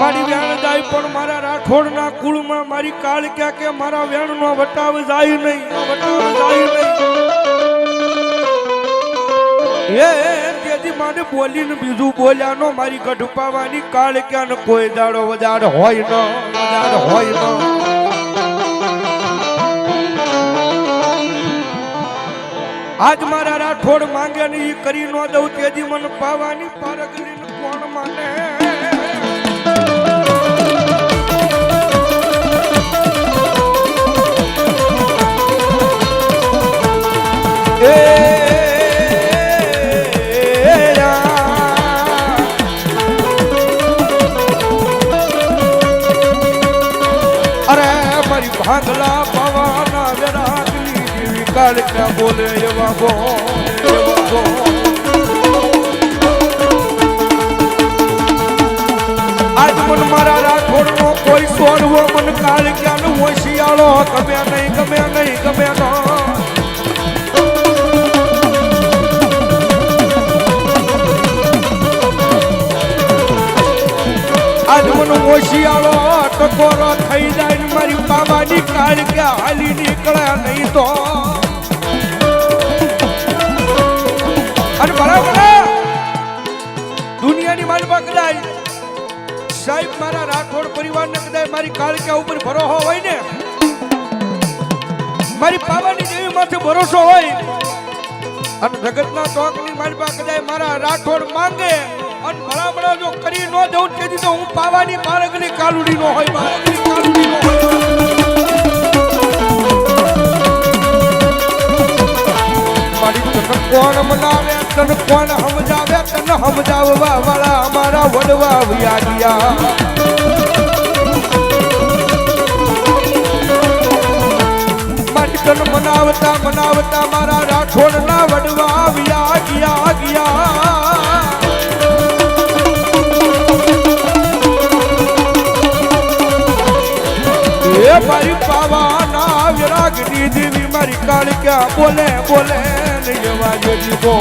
મારી વેણ જાય પણ મારા રાઠોડના કુળમાં મારી કાળ ક્યાં કે મારા વેણનો વટાવ જાય નહીં. વટાવ જાય નહીં. એ તેથી માને બોલીને બીજું બોલ્યા નો, મારી ગઢપાવાની કાળ ક્યાં કોઈ દાડો વધારે હોય ન, વજાડ હોય ન. આજ મારા રાઠોડ માંગે ને એ કરી ન દઉં, તેજી મને પાવાની પારગલી ને કોણ માને? ભાંગલા પવાના વિરાગની જેવી કાળ ક્યાં બોલે એવા બો આજ મન મારા રાખોડ નો કોઈ સોડવો મન કાળ ક્યાં નું હોશિયાળો ગમે મન ટકોરો થઈ જાય મારી બાબાની કાળ ક્યાં હાલી નીકળે નહીં તો. અને બરાબર દુનિયાની મારી પાસે સાહેબ મારા રાઠોડ પરિવારને કદાચ મારી કાળક્યા ઉપર ભરોસો હોય ને, મારી બાબાની દેવી માથે ભરોસો હોય, અને જગતના ટોકની મારી પાસે મારા રાઠોડ માંગે અને ભલા ભલા જો કરી ન દઉં તેથી તો હું પાવાની બાળકની કાલુડી નો હોય બાળકની કાલુડી નો હોય. મારી તને કોણ મનાવે, તન કોણ સમજાવે તન સમજાવવા વાળા અમારા વડવા વ્યાજિયા. મનાવતા મનાવતા મારા રાઠોડના વડવા એ મારી પાવાના વિરાગની દેવી મારી કાળક્યા બોલે બોલે નહીં વાગે દીધો